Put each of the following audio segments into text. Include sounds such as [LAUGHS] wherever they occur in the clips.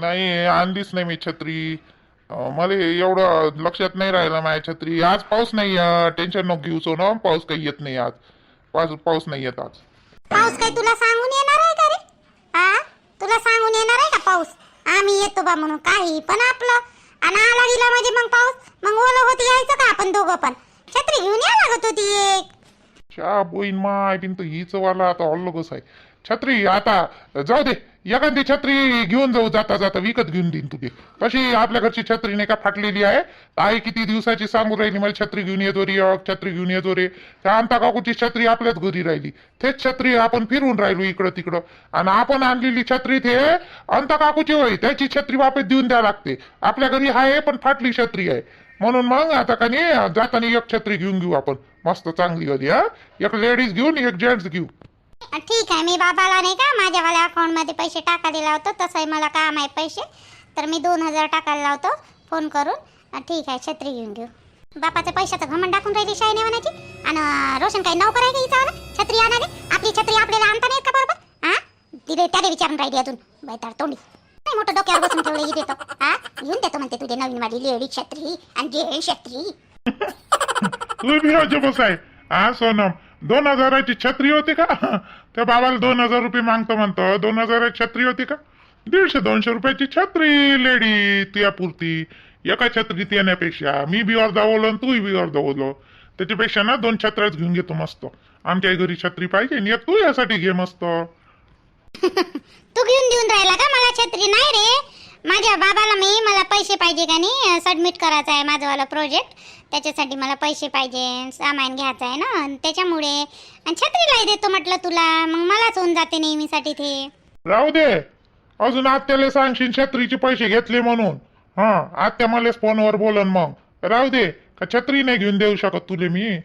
नाही आणलीच नाही मी छत्री. मला एवढं लक्षात नाही राहिलं माझ्या छत्री. आज पाऊस नाही टेन्शन नको घेऊ सोनं. पाऊस काही येत नाही आज. पाऊस पाऊस नाही येत आज. पाऊस काय तुला सांगून येणार आहे का रे? हा तुला सांगून येणार आहे का पाऊस? आम्ही येतो बा म्हणून. काही पण आपलं. आणि आला गेला म्हणजे मग पाऊस. मग ओलं होत यायचं का आपण दोघं पण? छत्री घेऊन या लागत होती एक. च्या बोईन माय बिन तर हीच वाला आता ऑल्लोगस आहे. छत्री आता जाऊ दे एखादी छत्री घेऊन जाऊ जाता जाता विकत घेऊन देईन तुझी. कशी आपल्या घरची छत्री नाही का फाटलेली आहे? आई किती दिवसाची सांगून राहिली मला छत्री घेऊन येतो रे अग, छत्री घेऊन येतो रे. त्या आमता काकूची छत्री आपल्याच घरी राहिली. तेच छत्री आपण फिरून राहिलो इकडं तिकडं. आणि आपण आणलेली छत्री ते अंता काकूची होय त्याची छत्री वापस देऊन द्या लागते. आपल्या घरी आहे पण फाटली छत्री आहे. म्हणून मग आता का नाही जाताना एक छत्री घेऊन घेऊ आपण. मस्त चांगली कधी हा. एक लेडीज घेऊन एक जेंट्स घेऊ. ठीक आहे. मी बाबाला नाही का माझ्यावाल्या अकाउंटमध्ये पैसे टाकायला लावतो. तसंही मला काम आहे पैसे. तर मी दोन हजार टाकायला लावतो फोन करून. ठीक आहे छत्री घेऊन घेऊ बापाच्या पैशाचं घमंड टाकून राहिली शाईने म्हणायची. आणि रोशन काही नोकर आहे का हिचा छत्री आणा आपली छत्री आपल्याला आणता नाही का बरोबर? हा तिथे त्याने विचारून राहिली अजून. बैतार तोंडी. नाही मोठं डोक्यावर बसून ठेवलं ही देतो. हा घेऊन देतो म्हणते तुझे नवीन वाली. लेडी छत्री आणि जे छत्री. [LAUGHS] तू हा सोनम दोन हजाराची छत्री होती का? त्या बाबाला दोन हजार रुपये मागतो म्हणतो. दोन हजाराची छत्री होती का? दीडशे दोनशे रुपयाची छत्री लेडी तुया पुरती एका छत्रीत येण्यापेक्षा. मी बी अर्धा ओलो तूही बी अर्धा ओलो त्याच्यापेक्षा ना दोन छत्र्याच घेऊन घेतो मस्त. आमच्या घरी छत्री पाहिजे आणि एक तू यासाठी घे मस्त. तू घेऊन देऊन राहिला का मला छत्री? नाही रे. माझ्या बाबाला मी मला पैसे पाहिजे का नाही? सबमिट करायचं आहे माझंवाला प्रोजेक्ट त्याच्यासाठी मला पैसे पाहिजे सामान घ्यायचं आहे ना. अन त्याच्यामुळे आणि छत्रीलाही देतो म्हटलं तुला मग मलाच होऊन जाते नेहमीसाठी ते. राहू दे. अजून आत्याला सांगशील छत्रीचे पैसे घेतले म्हणून. हा आत्या मलाच फोनवर बोलन मग. राहू दे. का छत्री नाही घेऊन देऊ शकत तुले मी?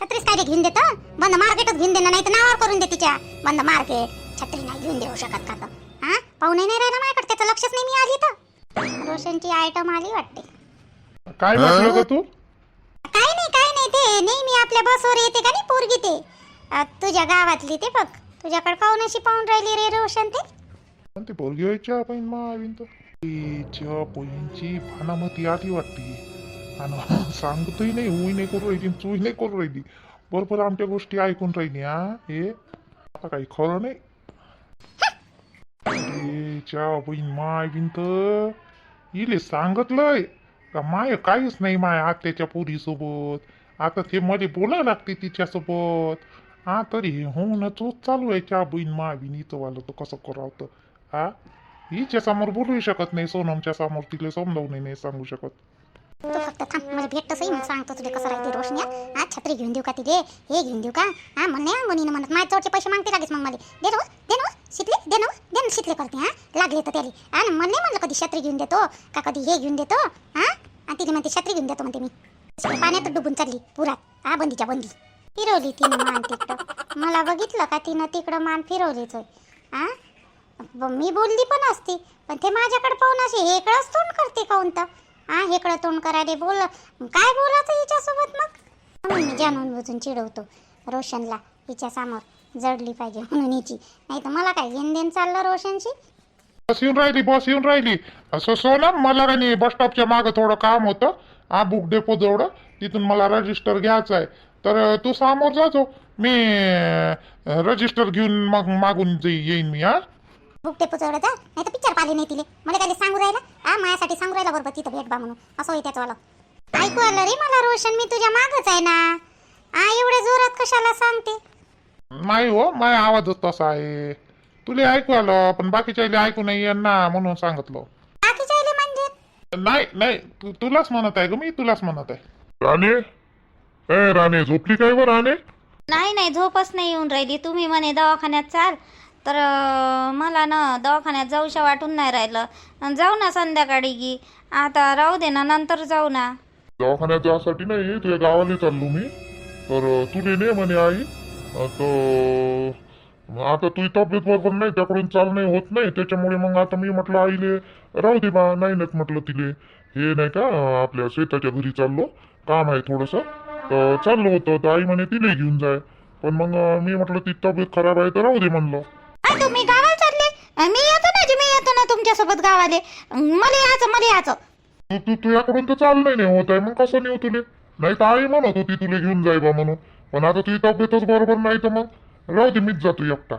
छत्रीच काय रे घेऊन देतो? बंद मार्केटच घेऊन देणार नाही तर नावावर करून दे तिच्या. बंद मार्केट छत्री नाही घेऊन देऊ शकत का तर हा? पाहुणे नाही राहिला माझ्याकडे त्याचं लक्षच नाही मी आली तर. रोशनची आयटम आली वाटते. काय म्हटलं ग तू? काय नाही काय नाही ते नेहमी आपल्या बसवर येते का नाही पोरगी ते. अ, तुझ्या गावातली ते बघ. तुझ्याकडे पाहून अशी पाहून राहिली रे रोशन ते? पण ते पोरगी व्हायच्या पण माविन तर. तिच्या पोईंची भानामती आली वाटते. आणि [LAUGHS] सांगतही नाही हुई नाही करू राहिली चुई नाही करू राहिली. बरोबर आमच्या गोष्टी ऐकून राहिली हा? हे? आता काही खरं नाही. तिच्या बहीण माय बिन तर. इले सांगितलंय. का माय काहीच नाही माय आत्याच्या पोरीसोबत. आता ते मध्ये बोलावं लागते तिच्यासोबत. हा तरी हे होऊन चोच चालू आहे च्या बहीण मा बिन इथं वालं तर कसं करावं हा हिच्या समोर बोलू शकत नाही सोनमच्या समोर तिला समजावून नाही सांगू शकत. तू फक्त थांब मला भेटत सही मग सांगतो तुझे कसं राहते रोशन्या. हा छत्री घेऊन देऊ का तिथे हे घेऊन देऊ का? हा म्हण नाही अंगोनीनं म्हणत माझ्या चोरचे पैसे मागते लागेच मग मला? दे ना हो, दे ना हो, शिकले दे ना हो, दे ना शिकले करते हा. लागले तर त्याला. हा ना नाही म्हणलं कधी छत्री घेऊन देतो का कधी हे घेऊन देतो हा आणि तिने म्हणते छत्री घेऊन देतो म्हणते मी. पाण्यात डुबून चालली पुरात. हा बंदीच्या बंदी. फिरवली तिनं मान तिकडं. मला बघितलं का तिनं तिकडं मान फिरवलीच आ? हा मी बोलली पण असती. पण ते माझ्याकडे पाहून अशी हेकडंच तोंड करते काऊन तर? हा हेकडं तोंड करायला बोल. काय बोलायचं हिच्यासोबत मग? म्हणून मी जाणून बुजून चिडवतो रोशनला. हिच्या समोर जडली पाहिजे म्हणून हिची. नाही तर मला काय घेण चाललं रोशनशी? बस येऊन राहिली बस येऊन राहिली. असं सोनम मला का नाही बस स्टॉपच्या मागं थोडं काम होतं. हा बुक डेपो जवळ तिथून मला रजिस्टर घ्यायचं आहे. तर तू समोर जातो मी रजिस्टर घेऊन मग मागून येईन मी हा. बुक टेपो चढ जा. नाही तर पिक्चर पाहिले नाही तिले. मला काय सांगू राहिला? हा माझ्यासाठी सांगू राहिला बरोबर तिथं भेट बा म्हणून. असं होई त्याचं ऐकू आलं रे मला रोशन मी तुझ्या मागच आहे ना. हा एवढ्या जोरात कशाला सांगते? नाही हो माझा आवाजच तसा आहे. तुला ऐकू आलं पण बाकीच्या ऐकू नाही येत ना म्हणून सांगितलं. बाकीच्या म्हणजे? नाही नाही तू तुलाच म्हणत आहे ग मी तुलाच म्हणत आहे. राणे? ए राणे झोपली काय वर राणे? नाही नाही झोपच नाही येऊन राहिली. तुम्ही म्हणे दवाखान्यात चाल. तर अं, मला ना दवाखान्यात जाऊशा वाटून नाही राहिलं. अन् जाऊ ना संध्याकाळी गी. आता राहू दे ना नंतर जाऊ ना. दवाखान्यात जासाठी नाही तुझ्या गावाला चाललो मी. तर तुले ने म्हणे आई अं, तर आता तुझी तब्येत बरोबर नाही त्याकडून चालणे होत नाही. त्याच्यामुळे मग आता मी म्हटलं आईले राहू दे बा नाही नाहीत म्हटलं तिले. हे नाही का आपल्या शेताच्या घरी चाललो काम आहे थोडंसं. तर चाललो होतं तर आई म्हणे तिले घेऊन जाय. पण मग मी म्हटलं ती तब्येत खराब आहे तर राहू दे म्हणलं. आ, तुम्ही गावाला चालले? मी येतो ना जी, मी येतो ना तुमच्या माझ्यासोबत गावाले मला यायचं मला यायचं. तू तू तुझ्याकडून तर चाललंय नाही होत आहे मग कसं नेऊ तुले? नाही तर आई म्हणत होती तुला घेऊन जाय बा म्हणून. पण आता तुझी तब्येतच बरोबर नाही तर मग? राहू दे मीच जातो एकटा.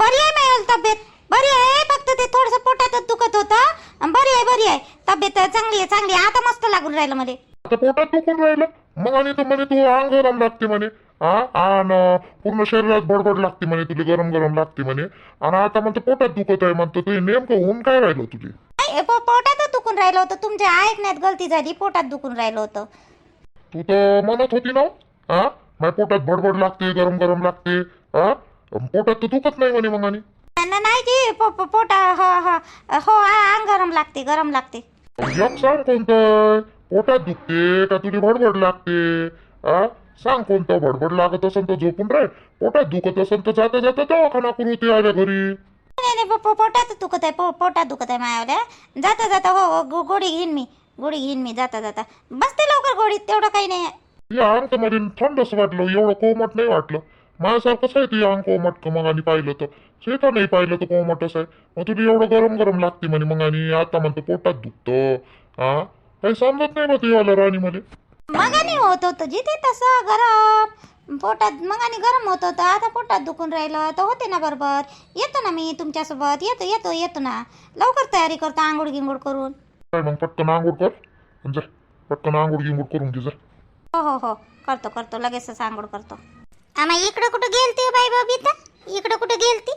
बरी आहे माझी तब्येत. बरी आहे फक्त ते थोडस पोटातच दुखत होतं. बरी आहे बरी आहे. तब्येत चांगली आहे चांगली आहे. आता मस्त लागून राहिलं मला. आता पोटात दुखून राहिलं. मग आणि तर म्हणे तू अंग गरम लागते म्हणे. आणि पूर्ण शरीरात बडबड लागते म्हणे तुला गरम गरम लागते म्हणे. आणि आता म्हणते पोटात दुखत आहे म्हणतो तुझे नेमकं होऊन काय राहिलं तुझे? पोटातच दुखून राहिलं होतं. तुमच्या ऐकण्यात गलती झाली पोटात दुखून राहिलं होतं. तू तर म्हणत होती ना हा माझ्या पोटात बडबड लागते गरम गरम लागते हा पोटात तर दुखत नाही म्हणे मग आणि. ना- नाही जी पो- पो- पोटा हो हो हो आ- अंग गरम लागते गरम लागते. एक सांग कोणतं पोटात दुखते का तुझी भडबड लागते? हा सांग कोणतं भडबड लागत असेल तर झोपून राह पोटात दुखत असेल तर जाता जाता दवाखाना करू ते आल्या घरी. नाही नाही पो- पो- पोटातच दुखत आहे पो पोटात दुखत आहे मायावल्या जाता जाता हो हो गो- गोळी घेईन मी गोळी घेईन मी जाता जाता. बसते लवकर गोळीत तेवढं काही नाही. या अंगमध्ये थंडच वाटलं एवढं कोमट नाही वाटलं. माझ्यासारखंच आहे तुझ्या अंग कोमट का मग आणि पाहिलं तर? शेता नाही पाहिलं तर कोमटच आहे. मग तुला एवढं गरम गरम लागते म्हणे मग आणि आता म्हणतो पोटात दुखतं. हा काही समजत नाही मग तुझ्याला राणी मध्ये मगाने होत होतं जिथे तसं गरम. पोटात मगाने गरम होत होतं आता पोटात दुखून राहिलं तर होते ना बरोबर. येतो ना मी तुमच्यासोबत येतो येतो येतो ना. लवकर तयारी करतो आंघोळ गिंगोळ करून. काय मग पटकन आंघोळ कर. आणि जा पटकन आंघोळ गिंघोळ करून घे जा. हो हो हो. करतो करतो. लगेचच आंघोळ करतो. आम्हा इकडं कुठं गेलती हो बाई बबिता इकडं कुठं गेलती?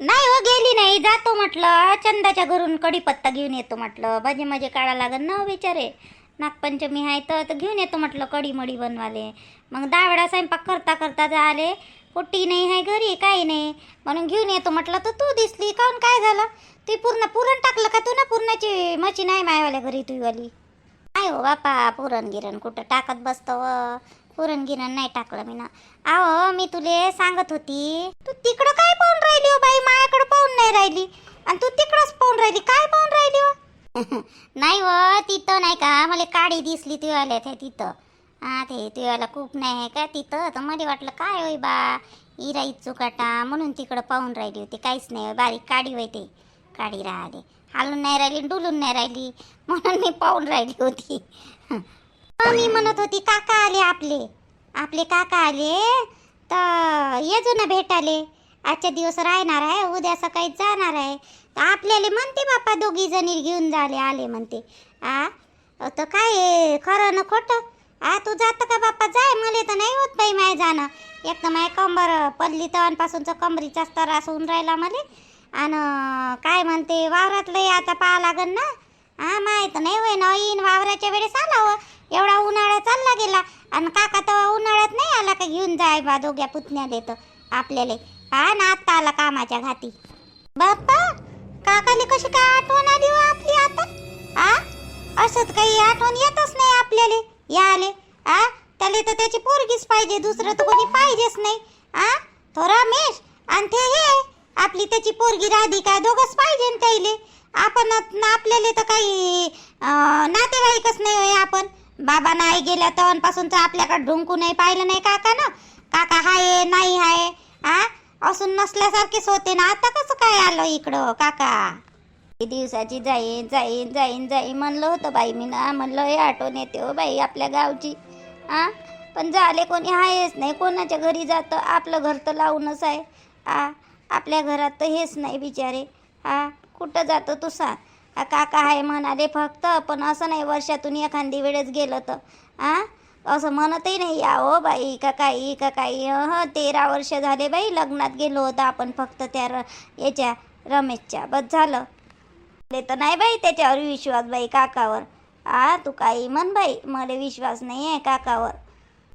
नाही हो गेली नाही. जातो म्हटलं चंदाच्या घरून कढीपत्ता घेऊन येतो म्हटलं. भाजी मजे काढा लागन ना हो बिचारे. नागपंचमी आहे तर तर घेऊन येतो म्हटलं कढी मडी बनवाले. मग दहा वेळा स्वयंपाक करता करता झाले. पोट्टी नाही आहे घरी काही नाही. म्हणून घेऊन येतो म्हटलं तर तू दिसली. काऊन काय झालं? ती पूर्ण पुरण टाकलं का तू ना? पुरणाची मशीन नाही मायवाल्या घरी तुईवाली. काय हो बापा पुरण गिरण कुठं टाकत बसतो व? पुरण गिरण नाही टाकलं मी ना. आहो मी तुले सांगत होती तू तिकडं काय पाहून राहिली हो बाई? माझ्याकडे पाहून नाही राहिली. आणि तू तिकडंच पाहून राहिली. काय पाहून राहिली हो? [LAUGHS] नाही व तिथं नाही का? मला काडी दिसली तुझ्याला ते तिथं. हा ते तुझ्याला खूप नाही आहे का तिथं? तर मला वाटलं काय होई बा? इरा चुकाटा म्हणून तिकडं पाहून राहिली होती. काहीच नाही बारीक काडी होय ते. काडी राहिली. हालून नाही राहिली डुलून नाही राहिली. म्हणून मी पाहून राहिली होती. मी म्हणत होती काका आले आपले. आपले काका आले? तर येजो ना भेटाले. आजच्या दिवस राहणार आहे उद्या सकाळी जाणार आहे. तर आपल्याला म्हणते बापा दोघी जणी घेऊन झाले आले म्हणते. आ? तर काय खरं ना खोटं? आ तू जातं का बाप्पा जाय मला तर नाही होत बाई माय जाणं. एक तर माय कंबर पडली तवांपासूनचं कमरीचा त्रास होऊन राहिला मला. आणि काय म्हणते वावरातलं आता पाहा लागन ना? हा माहीत नाही होय ना येईन वावराच्या वेळेस आला हो. एवढा उन्हाळा चालला गेला. आणि काका तर उन्हाळ्यात नाही आला का घेऊन जाय बा दोघ्या पुतण्या देतो आपल्याला. हा ना आत्ता आला कामाच्या घाती. बाप्पा काकाले कशी काय आठवण आली हो आपली आता? आ असंच काही आठवण येतच नाही आपल्याला. याले आ त्याला तर त्याची पोरगीच पाहिजे दुसरं तर कोणी पाहिजेच नाही. आ तो रमेश आणि ते हे आपली त्याची पोरगी राधिका दोघंच पाहिजे न आपण आपल्याला तर काही नातेवाईकच नाही होय आपण. बाबा नाही गेल्या तवनपासून तर आपल्याकडे ढुंकू नाही पाहिलं नाही काका ना काका हाय नाही हाय आ? असून नसल्यासारखेच होते ना. आता कसं काय आलं इकडं काका? दिवसाची जाईन जाईन जाईन जाईन म्हणलं होतं बाई मी ना. म्हणलं हे आठवण येते हो बाई आपल्या गावची. आ? पण झाले कोणी आहेच नाही. कोणाच्या घरी जातं? आपलं घर तर लावूनच आहे. आ? आपल्या घरात तर हेच नाही बिचारे. हा कुठं जातो तू सांग. काका आहे म्हणाले फक्त पण असं नाही वर्षातून एखादी वेळेस गेलं तर. आ असं म्हणतही नाही या ओ बाई का काही का काही. ह तेरा वर्ष झाले बाई लग्नात गेलो होतो आपण फक्त त्या र याच्या रमेशच्या. बस झालं. तर नाही बाई त्याच्यावर विश्वास बाई काकावर. आ तू काही म्हण बाई मला विश्वास नाही आहे काकावर.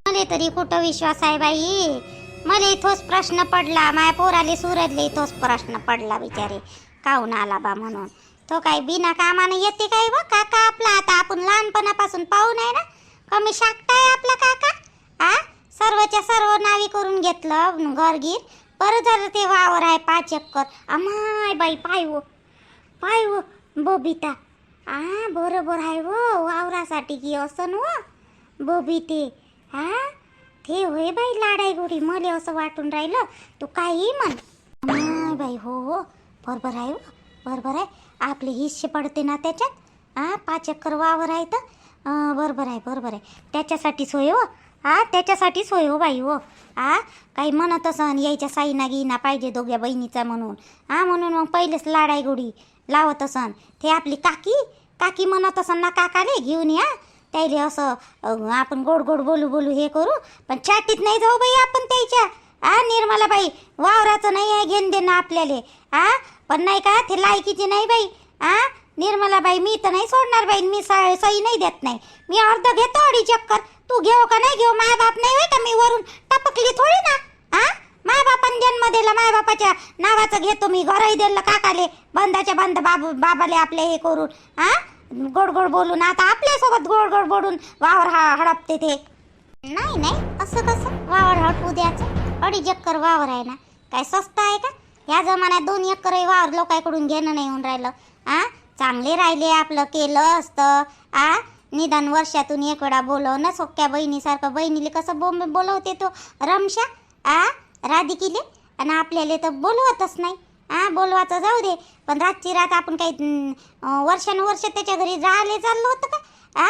मला तरी कुठं विश्वास आहे बाई? मला इथोच प्रश्न पडला माया पोराले सुरजले इथोच प्रश्न पडला बिचारे. काहून आला बा म्हणून? तो काही बिना कामानं येते काय बा काका आपला आता आपण लहानपणापासून पाहून आहे ना? कमी आहे आपला काका? आ? सर्वच्या सर्व नावी करून घेतलं घरगीर. बरं झालं ते वावर आहे पाच एकर. अमाय बाई पाय वो. पाय व बबिता. आ बरोबर आहे व वावरासाठी की असं व? बबिते. हा ते होय बाई लाडाई गोडी मला असं वाटून राहिलं. तू काही म्हण. नाही बाई हो हो. बरोबर आहे हो. बरोबर आहे. आपले हिस्से पडते ना त्याच्यात. हा पाच एकर वावर आहे तर. बरोबर आहे बरोबर आहे. त्याच्यासाठी सोय हो. हा त्याच्यासाठी सोय हो बाई हो. आ काही म्हणत असन यायच्या साईना गिना पाहिजे दोघ्या बहिणीचा म्हणून. हा म्हणून मग पहिलेच लाडाई गोडी लावत असन. ते आपली काकी काकी म्हणत असन ना काकाले घेऊन या. त्याले असं आपण गोड गोड बोलू बोलू हे करू पण चाटीत नाही जाऊ बाई आपण त्याच्या. आ निर्मला बाई वावराचं नाही आहे घेऊन देणं आपल्याला. आ पण नाही का ते लायकीची नाही बाई. आ निर्मला बाई मी तर नाही सोडणार बाई मी सही नाही देत नाही. मी अर्ध घेतो अडी चक्कर. तू घेऊ का नाही घेऊ माय बाप नाही होय का मी वरून टपकली थोडी ना? आ माय बापान जन्म दिला माय बापाच्या नावाचं घेतो मी घरही दिलं काकाले बंदाच्या बंद बाबू बाबाले आपले हे करून. आ गोड गोड बोलून आता आपल्यासोबत गोड गोड बोलून वावर हा हडपते ते. नाही नाही असं कसं? वावर हडपू द्यायचं. अडीच एकर वावर आहे ना. काय स्वस्त आहे का? या जमान्यात दोन एकर वावर लोकांकडून घेणं नाही होऊन राहिलं. आ? चांगले राहिले आपलं केलं असतं. आ? निदान वर्षातून एक वेळा बोलवणं सोक्या बहिणीसारखं. बहिणीले कसं बोंब बोलवते तो? रमशा? आ? राधिकीले? आणि आपल्याला तर बोलवतच नाही. हां बोलवायचं जाऊ दे. पण रातची रात आपण काही वर्षानुवर्ष त्याच्या घरी राहिले चाललो होतं का? आ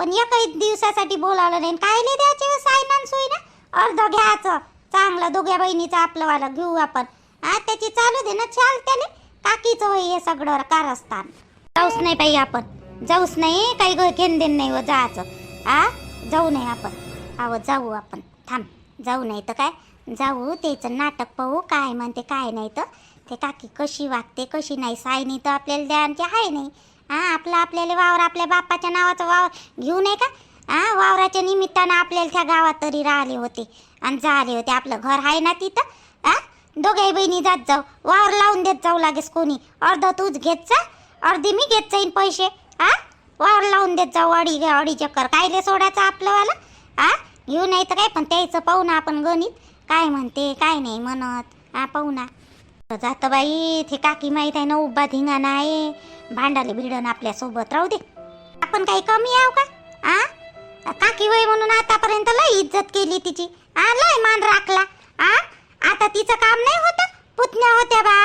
पण एकही दिवसासाठी बोलावलं नाही. काय नाही द्यायचे सायनान सोय ना अर्ध घ्यायचं. चांगलं दोघ्या बहिणीचं आपलं वाला घेऊ आपण. हा त्याची चालू दे ना चाल त्याने काकीचं होई हे सगळं कारस्थान. जाऊच नाही पाहिजे आपण. जाऊच नाही काही घेण देण नाही व जायचं. आ जाऊ नाही आपण. आव जाऊ आपण. थांब. जाऊ नाही तर काय? जाऊ त्याचं नाटक पाहू काय म्हणते काय नाही तर. ते काकी कशी वागते कशी नाही. सायनी तर आपल्याला द्यायची आहे नाही. हा आपलं आपल्याला वावर आपल्या बापाच्या नावाचं वावर घेऊ नये का? हा वावराच्या निमित्तानं आपल्याला त्या गावात तरी राहिले होते आणि झाले होते. आपलं घर आहे ना तिथं? हा? दोघे बहिणी जात जाऊ. वावर लावून देत जाऊ लागेस कोणी. अर्ध तूच घेत जा अर्धी मी घेत जाईन पैसे. हा? वावर लावून देत जाऊ अडी अडी चक्कर. कायले सोडायचं आपलं हा? घेऊ नाही तर काय? पण त्याचं पाहू ना आपण गणित. काय म्हणते काय नाही म्हणत. हा पाहू ना. जातं बाई ते काकी माहीत आहे ना उभा धिंगाणा आहे भांडाले भिडण आपल्यासोबत राहू दे. आपण काही कमी आहो का? आ? काकी वय म्हणून आतापर्यंत लय इज्जत केली तिची. आ लय मान राखला. आ? आता तिचं काम नाही होतं. पुतण्या होत्या बा.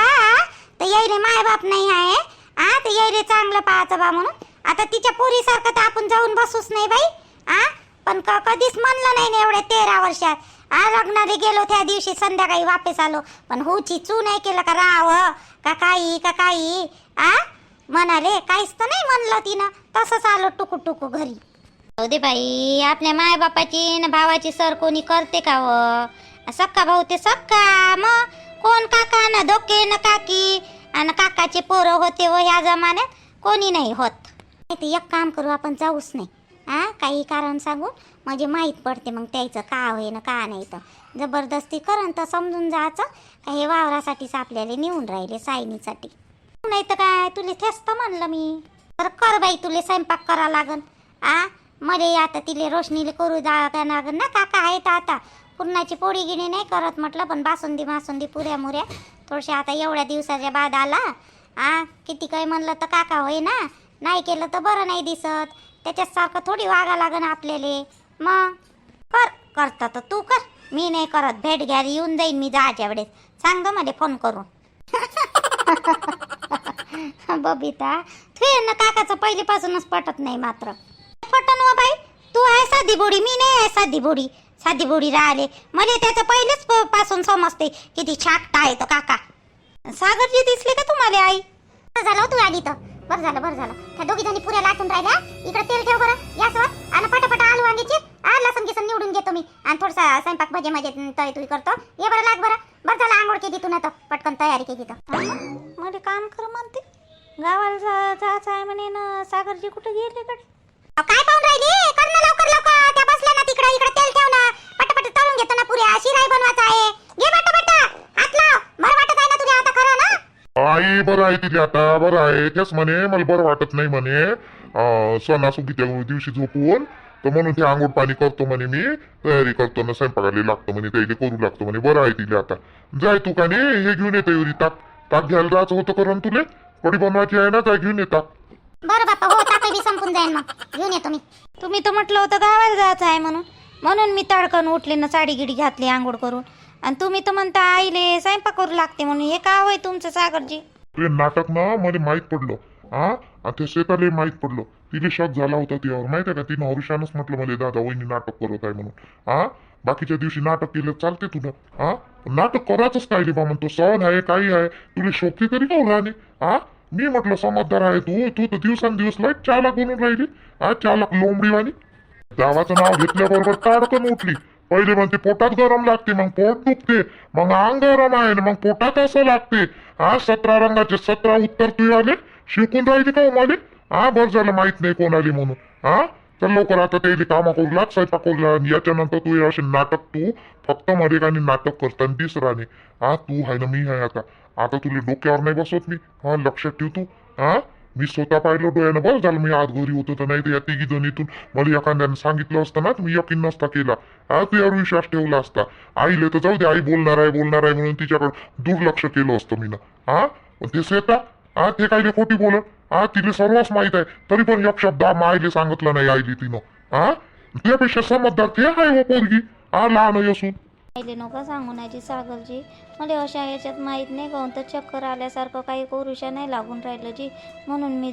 तर यायले माय बाप नाही आहे. आ? तर यायले चांगलं पाहायचं बा म्हणून. आता तिच्या पोरीसारखं तर आपण जाऊन बसूच नाही बाई. आ? पण क कधीच म्हणलं नाही ना एवढ्या तेरा वर्षात. आ लग्नाला गेलो त्या दिवशी संध्याकाळी वापस आलो. पण हुची चू नाही केलं का राव? का काही? का काही? आ? म्हणाले काहीच तर नाही म्हणलं तिनं. तसंच आलो टुकू टुकू घरी. जाऊ दे बाई आपल्या मायबापाची न भावाची सर कोणी करते का व सक्का भाऊ ते सक्का. मग कोण काका ना धोके न काकी? आणि काकाचे पोरं होते व ह्या जमान्यात? कोणी नाही होत. नाही ते एक काम करू आपण जाऊच नाही. हां काही कारण सांगून म्हणजे माहीत पडते मग त्याचं का होय ना का नाही तर. जबरदस्ती करन तर समजून जायचं. का हे वावरासाठीच आपल्याला नेऊन राहिले सायनीसाठी. नाही तर काय तुले तेच तर म्हणलं मी. तर कर बाई तुले स्वयंपाक करा लागन. आ मले आता तिले रोशनीले करू जा लागन. ना काका आहेत आता. पुरणाची पोळी गिणी नाही करत म्हटलं पण बासुंदी मासुंदी पुऱ्या मुऱ्या. थोडशा आता एवढ्या दिवसाच्या बाद आला. आ किती काही म्हणलं तर काका होय ना नाही केलं तर बरं नाही दिसत. त्याच्यासारखं थोडी वागा लागन आपल्याले. मग? कर करता तर तू कर. मी नाही करत. भेट घ्यायला येऊन जाईन मी जायच्या वेळेस. सांग मला फोन करून. [LAUGHS] बबिता तू ये ना काकाचं पहिलीपासूनच पटत नाही मात्र. पटन व बाई. तू आहे साधी बोडी मी नाही आहे साधी बोडी साधी बोडी राहिले. मला त्याचं पहिलेच पासून समजते किती छाकटा आहे तो काका. सागरजी दिसले का तुम्हाला आई? झालं हो तू आली तर. बरं झालं बरं झालं. त्या दोघी जणी पुऱ्या लाटून राहिल्या. इकडे तेल ठेव बरं गॅसवर आणि पटापटा आलू वांगीची आ लसण गिसण निवडून घेतो मी. आणि थोडसा स्वयंपाक भजे मजे तळी तुळी करतो. ये बरं लाग बरं. बरं झालं आंघोळ केली तू ना तर पटकन तयारी केली तर. मला काम कर म्हणते. गावाला जा जायचं आहे म्हणे ना सागरजी कुठं गेले कडे अहो, काय पाहून राहिली? कर ना लवकर लवकर. त्या बसल्या ना तिकडे. इकडे तेल ठेव ना. पटापट तळून घेतो ना पुऱ्या. शिराई बनवायचा आहे. घे पटापट हात लाव बरं वाटत आहे ना तुला आता खरं ना आई बरं आहे तिथे आता बरं आहे. तेच म्हणे मला बरं वाटत नाही म्हणे. अं, सणासुदीच्या दिवशी झोपून तर म्हणून ते आंघोळ पाणी करतो म्हणे मी तयारी करतो ना स्वयंपाकाला लागतो म्हणे त्याला करू लागतो म्हणे. बरं आहे तिला आता. जाय तू का नाही हे घेऊन येते एवढी ताक. ताक घ्यायला जायचं होतं करून तुले. कढी बनवायची आहे ना काय घेऊन येतात बरं बाप्पा हो ताकद बी संपून जाईल मग. घेऊन येतो मी. तुम्ही तर म्हटलं होतं गावाला जायचं आहे म्हणून. म्हणून मी तडकन उठले ना साडी गिडी घातली आंघोळ करून. आणि तुम्ही तर म्हणता आईले स्वयंपाक करू लागते म्हणून. हे का होय तुमचं सागरजी? ते नाटक ना मला माहीत पडलं. हा आणि ते शेताले माहीत पडलं. तिला शॉक झाला होता त्यावर. माहितीये का? तिनं हरुषानच म्हटलं मला दादा वहिनी नाटक करत आहे म्हणून. हा बाकीच्या दिवशी नाटक केलं चालते तुला. हा नाटक करायचंच काय रे बा म्हणतो? सण आहे काही आहे. तुला शोभते तरी का राहणे हा मी म्हटलं समजदार आहे तू. तू तर दिवसांदिवस लय चालक बनून राहिली. हा चालक लोंबडीवाणी. गावाचं नाव घेतल्याबरोबर ताडकन उठली. पहिले म्हणते पोटात गरम लागते मग पोट दुखते मग अंग गरम आहे ना मग पोटात असं लागते. हा सतरा रंगाचे सतरा उत्तर तू आले शिकून राहिली का उमाले? मला हा बरं झालं माहीत नाही कोण आली म्हणून. हा तर लवकर आता ते कामा करू लाग स्वयंपाक करू लाग याच्यानंतर तू हे असे नाटक तू फक्त मध्ये आणि नाटक करताना दिस राणे हा तू आहे ना मी आहे आता. आता तुला डोक्यावर नाही बसवत मी. हा लक्षात ठेव तू. हा मी स्वतः पाहिलं डोळ्यानं बरं झालं मी आज घरी होतो तर नाही तर या तिघी जणीतून मला एखाद्याने सांगितलं असतं ना मी यकीन नसता केला. हा तू यावर विश्वास ठेवला असता. आईले तर जाऊ दे आई बोलणार आहे बोलणार आहे म्हणून तिच्याकडे दुर्लक्ष केलं असतं मी ना हा पण ते श्वेता? हा ते काहीले खोटी बोलत? हा तिला सर्वच माहीत आहे. तरी पण एक शब्द आईले सांगितलं नाही आईली तिनं. हा त्यापेक्षा समजदार ते आहे हो पोरगी. हा लहान असून. आईले नका सांगू नाजी सागरजी. मला अशा याच्यात माहीत नाही गाऊन तर चक्कर आल्यासारखं काही करूशा नाही लागून राहिलं जी म्हणून मी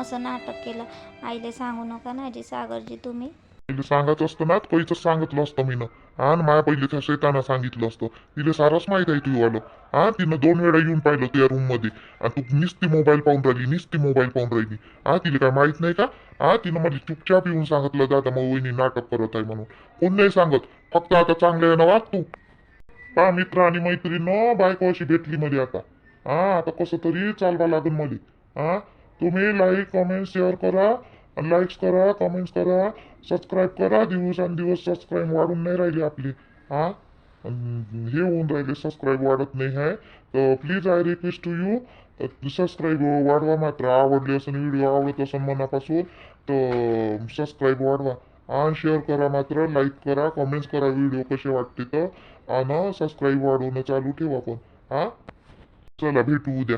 असं नाटक केलं. आईले सांगू नका ना जी सागरजी तुम्ही. सांगत सांगायचं असतं ना पहिचं सांगितलं असतं मी हा आणि माझ्या पहिले त्या शेताना सांगितलं असतं. तिला सारंच माहीत आहे तू आलं हा तिनं दोन वेळा येऊन पाहिलं त्या रूममध्ये. आणि तू निस्ती मोबाईल पाहून राहिली निस्ती मोबाईल पाहून राहिली. हा तिला काय माहीत नाही का? हा तिनं मला चुपचाप येऊन सांगितलं दादा मग वहिनी नाटक करत आहे म्हणून. कोण नाही सांगत. फक्त आता चांगलं आहे ना वाग तू. मित्र आणि मैत्रीण बायको अशी भेटली मध्ये आता. हा आता कसं तरी चालवा लागेल मध्ये. हा तुम्ही लाईक कमेंट शेअर करा लाईक्स करा कमेंट्स करा सबस्क्राईब करा. दिवसांदिवस सबस्क्राईब वाढून नाही राहिली आपली. हा हे होऊन राहिले सबस्क्राईब वाढत नाही आहे. तर please I request to you subscribe वाढवा मात्र. आवडली असं व्हिडिओ आवडत असेल मनापासून तर सबस्क्राईब वाढवा. आणि शेअर करा मात्र लाईक करा कमेंट्स करा व्हिडिओ कसे वाटते तर. आणि सबस्क्राईब वाढवणं चालू ठेवा पण. हां? चला भेटू उद्या.